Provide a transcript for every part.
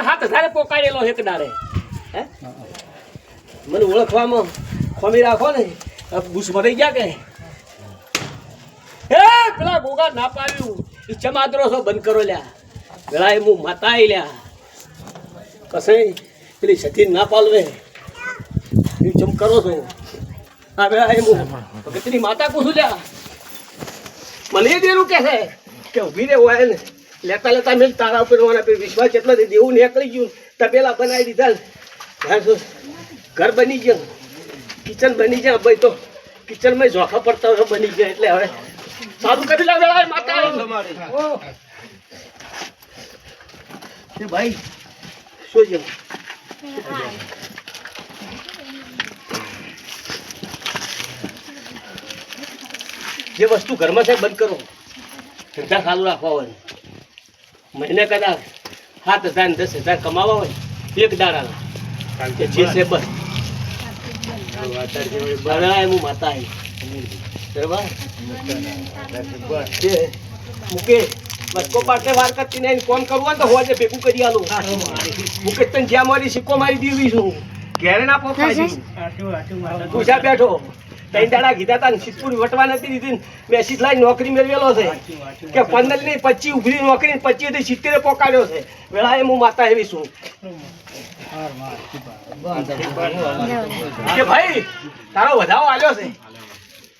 પણ હાથ ધારે પોકાડેલો એક દાડે હે? મને ઓળખવામાં ખોમી રાખો ને. બુસ ભરાઈ ગયા કે? હે, પેલા ગોગા ના પાડ્યું. એ ચમાદરો છો બંધ કરો લ્યા. પેલા એ હું માતા લ્યા. કસે પેલી સતી ના પાલવે એ ચમ કરો છો? આ પેલા એ હું ભગતની માતા પૂછું લ્યા. મને દેરું કે છે કે ઊભી રે હોય ને. લેતા લેતા મેં તારા ઉપર મને વિશ્વાસ એટલો દે દેવું નીકળી ગયું. તપેલા બનાવી દીધા ઘર બની ગયું. કિચન બની ગયા ભાઈ તો. કિચનમાં જોખા પડતા હોય બની ગયા એટલે હવે સારું કરી લાવે માતા. ભાઈ શું જેવું જે વસ્તુ ઘરમાં સાહેબ બંધ કરો. ધંધા ચાલુ રાખવા હોય. મહિને કદાચ સાત હજાર ને દસ હજાર કમાવા હોય એક દાડાના. કારણ કે જે છે બસ. બરાય હું માતા આવી. મૂકે બસકો પાટલે વાર કરતી નહીં કોણ કરવું તો હોજે ભેગું કરી આલું. મૂકે તને જ્યાં મારી સિક્કો મારી દેવી છું. ઘેરે ના પૂછા બેઠો. ત્રણ દાડા કીધા તા સિદ્ધપુર વટવા નથી દીધી મેસેજ લાઈ નોકરી મેળવેલો છે. કે પંદરની પચીસ ઉભરી નોકરી પચીસથી સિત્તેર પોકાડ્યો છે. વેળા એ હું માતા એવી છું. કે ભાઈ તારો વધાવો આવ્યો છે.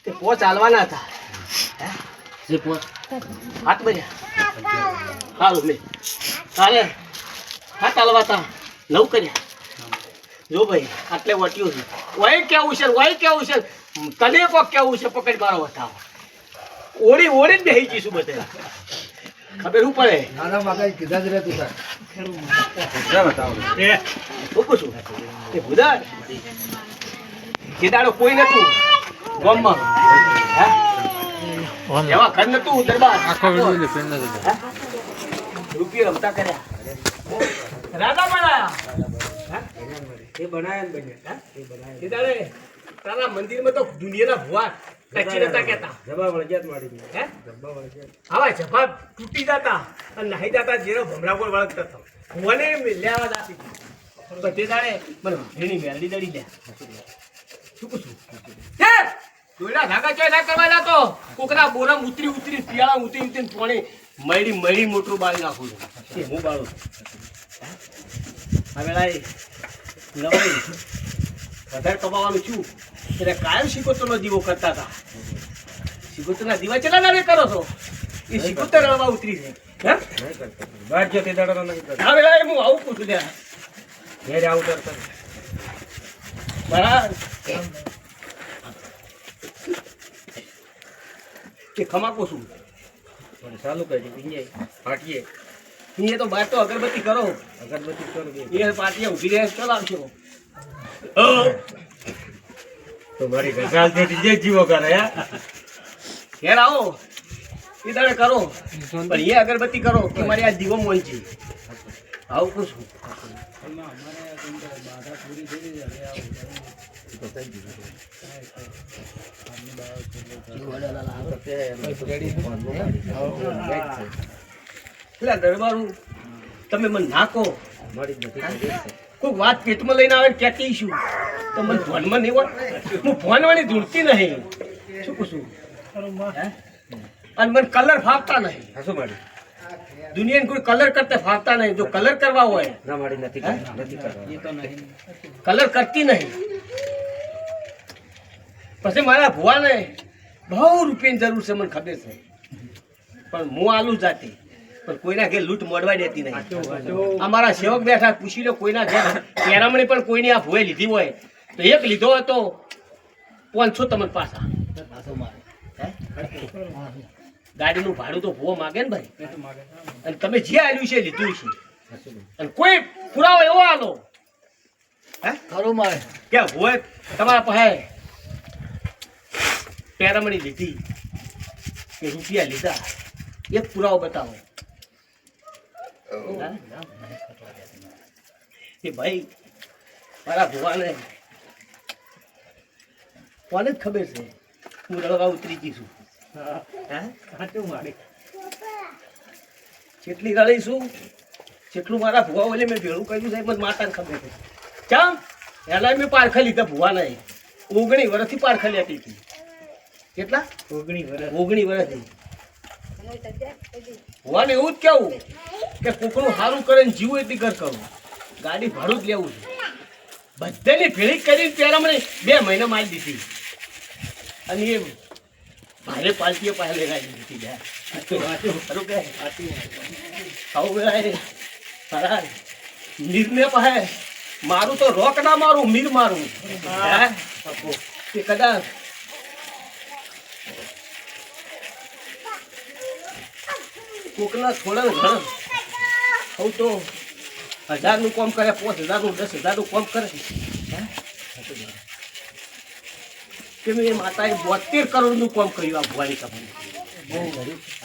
તે પો ચાલવાના હતા. હાથ બજ્યા સારું મેં. તારે હા ચાલવા તા. નવ કર્યા. જો ભાઈ આટલે વટ્યું છે. વય કેવું છે વય કેવું છે? તને કોક કેવું છે પકડ મારો બતાવો ઓળી ઓળી જ બેસી જઈશું બધે. ખબર હું પડે? નાના મકાઈ કીધા જ રહેતું તું હું છું તે ભૂદાર જે કોઈ નતું. ગામમાં. એવા ઘર નતું દરબાર? રૂપિયા રમતા કર્યા. રાજા બનાયા એ બનાયા ને બન્યા? એ દાડે તારા મંદિરમાં તો દુનિયાના ભુવા કચી નતા કેતા જબા વળગ્યાત મારી હે? જબા વળગ્યાત. આવા જબા તૂટી જતા અને નાહી જતા જેનો ભમરા કોઈ વળગતો હતો મને લેવા જાતી તો તે દાડે મને એની મેલડી દડી લે. શું હે? દોયડા ધાગા ચોય ના કરવા જાતો? કોકના બોરમ ઉતરી ઉતરી પિયાળા ઉતરી ઉતરી પાણી મળી મળી મોટું બાળી નાખું છું. હું બાળું હવે લાઈ નવાઈ વધારે કમાવાનું છું. એટલે કાયમ શીખોતરનો દીવો કરતા હતા. શીખોતરના દીવા કેટલા દાડે કરો છો? એ શીખોતર રળવા ઉતરી છે હે? નહીં જો તે દાડો નહીં કરતા. હવે હું આવું પૂછું ત્યાં. ઘેર આવું કરતા બરાબર. કે ખમાકો છું. પણ ચાલુ કરી દીધી. પાટીએ. એ તો બાર તો અગરબત્તી કરો. અગરબત્તી કરો એ પાટીએ ઊભી રહે ચલાવશો તો મારી ગઝાલ છે જીવો કરે ઘેર આવો. એ દાડે કરો. પણ એ અગરબત્તી કરો કે મારી આ દીવો મોલજી આવું પૂછું. છું દરબારું તમે મને નાખો મળી. કોઈ વાત પેટમાં લઈને આવે ને કહેતી શું તો મને ફોનમાં નહીં હોય. હું ફોન વાળી જોડતી નહીં. શું પૂછું? અને મને કલર ફાપતા નહીં. હશું મારી દુનિયાને કોઈ કલર કરતા ફાવતા નહીં. જો કલર કરવા હોય ના મારી નથી નથી કલર કરતી નહીં. પછી મારા ભુવાને બહુ રૂપિયાની જરૂર છે મને ખબર છે. પણ હું આલું જાતી. પણ કોઈના ઘેર લૂંટ મોડવા દેતી નહીં. અમારા સેવક બેઠા પૂછી લો કોઈના ઘેર પેરામણી પણ કોઈની આ ભોય લીધી હોય. તો એક લીધો હતો. પાંચસો તમને પાછા? ગાડીનું ભાડું તો ભુવો માગે ને ભાઈ? અને તમે જે આવ્યું છે લીધું છે. અને કોઈ પુરાવો એવો આલો? હે? ખરું મારે. કે હોય તમારા પાસે પેરામણી લીધી કે રૂપિયા લીધા? એક પુરાવો બતાવો. ભાઈ મારા ભુવાને કોને જ ખબર છે? હું રળવા ઉતરી ગઈ છું. હા? કેટલી રળી છું જેટલું મારા ભુવા ઓલે મેં ભેળું કર્યું છે મને માતાને ખબર છે. ચમ એલા મેં પારખા લીધા ભુવા નહીં ઓગણી વર્ષથી પારખા લેતી હતી. કેટલા? ઓગણી વર્ષ ઓગણી વર્ષથી ભુવાને એવું જ કેવું કે કોકનું સારું કરે ને જીવું એટલી ઘર કરવું ગાડી ભાડું જ લેવું છે. બધાની ભેળી કરીને ત્યારે મને બે મહિના મારી દીધી. અને એ ભારે પાલતીએ પાસે લગાવી દીધી યાર. ખરું મીરને પાસે મારું તો રોક ના મારું મીર મારું? કે કદાચ કોકના થોડા ઘણા. હું તો હજારનું કામ કરે, પાંચ હજારનું, દસ હજારનું કામ કરે? કે મેં માતાએ બોતેર કરોડનું કામ કર્યું આ ભુવાની સભામાં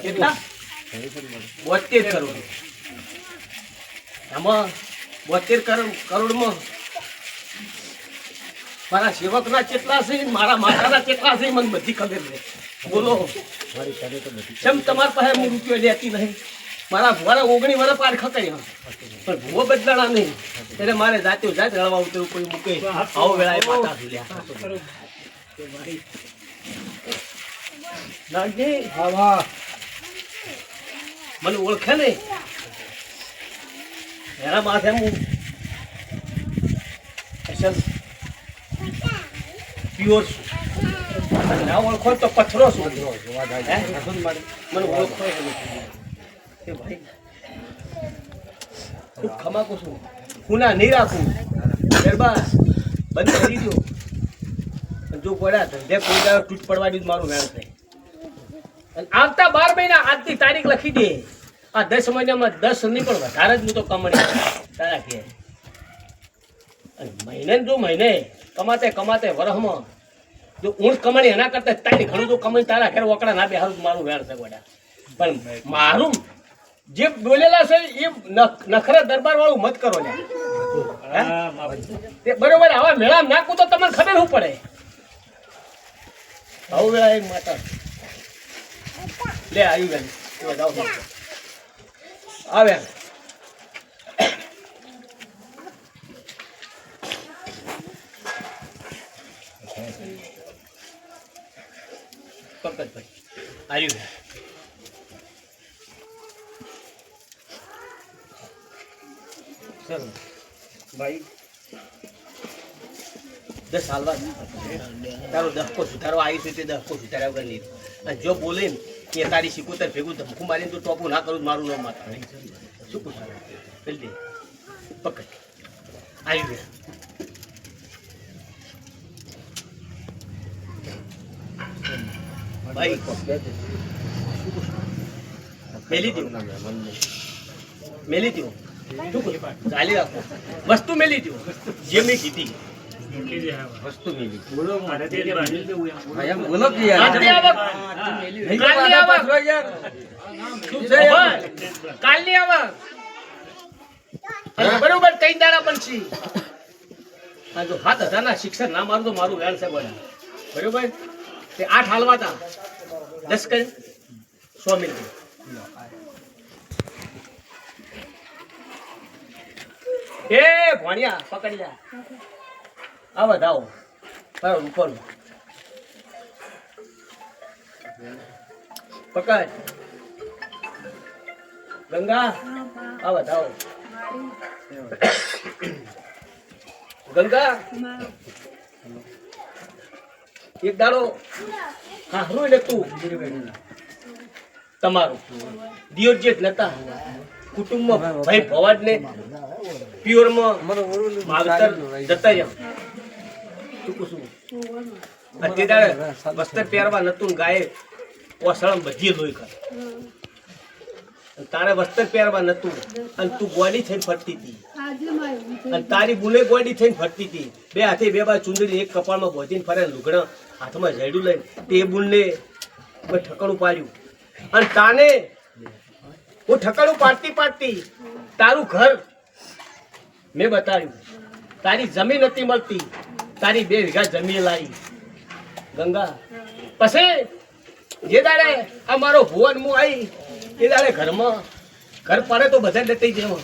કેટલા? બોતેર કરોડ. આમાં બોતેર કરોડ, કરોડમાં મારા સેવકના કેટલા છે ને મારા માતાના કેટલા છે, મને બધી ખબર છે. બોલો. કેમ તમારા પાસે હું રૂપિયો લેતી નહીં. મારા મારા ઓગણી વર્ષ પાર ખકાઈ પણ ભૂવો બદલાણા નહીં. એટલે મારે જાતે જાત રળવા ઉતરવું કોઈ મૂકે. આવો વેળા માતા નાગજી મને ઓળખે ને એના માથે હું પ્યોર છું. ના ઓળખો તો પથરો શું? મને ઓળખો એ ભાઈ ખૂબ ખમાકું છું હું ના નહીં રાખું ગરબા બંધ કરી દો જો પડ્યા ધંધે કોઈ દાડો તૂટ પડવાની જ મારું વેણ થાય અને આવતા બાર મહિના આજની તારીખ લખી દે. આ દસ મહિનામાં દસ નહીં પણ વધારે જ હું તો કમાણી તારા કે અને મહિને જો મહિને કમાતે કમાતે વરહમાં જો ઊંટ કમાણી એના કરતા તારી ઘણું તો કમાણી તારા ઘેર વકડા ના બેહારું મારું વેર છે ગોડા. પણ મારું જે બોલેલા છે એ નખ- નખરા દરબાર વાળું મત કરો ને તે બરોબર આવા મેળા નાખું તો તમને ખબર શું પડે? આવું વેળા એક માતા. લે આવી ગઈ આવ્યા. પંકજભાઈ આવ્યું સર ભાઈ, દસ હાલવા તારો દહકો સુધારો આવી છે તે દહકો સુધાર્યા વગર નહીં. અને જો બોલે ને કે તારી શીખોતર ભેગું ધમકું મારીને તું ટોપું ના કરું, મારું નામ માતા. શું પૂછા પેલી દે. પકડ. આવી ગયા ભાઈ. મેલી દો મેલી દો ચાલી રાખો. વસ્તુ મેલી દઉં જે મેં કીધી. વસ્તુ મેલી. મારે. કાલની આવક. છે બરોબર કઈ દાડા બનશી આ જો હાથ હજારના શિક્ષણ ના મારું તો મારું વેણ છે બરોબર? તે આઠ હાલવા હતા દસ કરી, સો મિનિટ. એ ભણ્યા પકડી જા આ વધાવો તારો ઉપર. પકડ. ગંગા આ વધાવો ગંગા. એક દાડો. હારું એટલે તું. તમારું. દિયોર જે નતા કુટુંબમાં ભાઈ ભવાજ ને પ્યોરમાં માવતર જતા રહ્યા. શું કુસુમ અત્યારે વસ્ત્ર પહેરવા નતું ગાય ઓસળમ બધી લોહી કર તારે વસ્ત્ર પહેરવા નતું. અને તું ગોડી થઈને ફરતી હતી. અને તારી બુલે ગોડી થઈને ફરતી હતી. બે હાથે બે બાજુ ચુંદડી, એક કપાળમાં બોધીને ફરે લુગડા. હાથમાં ઝેડું લઈને તે મેં ઠકાણું પાડ્યું અને તાને હું ઠકાણું પાડતી પાડતી તારું ઘર મેં બતાવ્યું તારી જમીન નથી મળતી. તારી બે વીઘા જમીન લાવી. ગંગા પછી જે દાડે આ મારો ભુવન હું આવી એ દાડે ઘરમાં ઘર પડે તો બધા ડટી જેવો.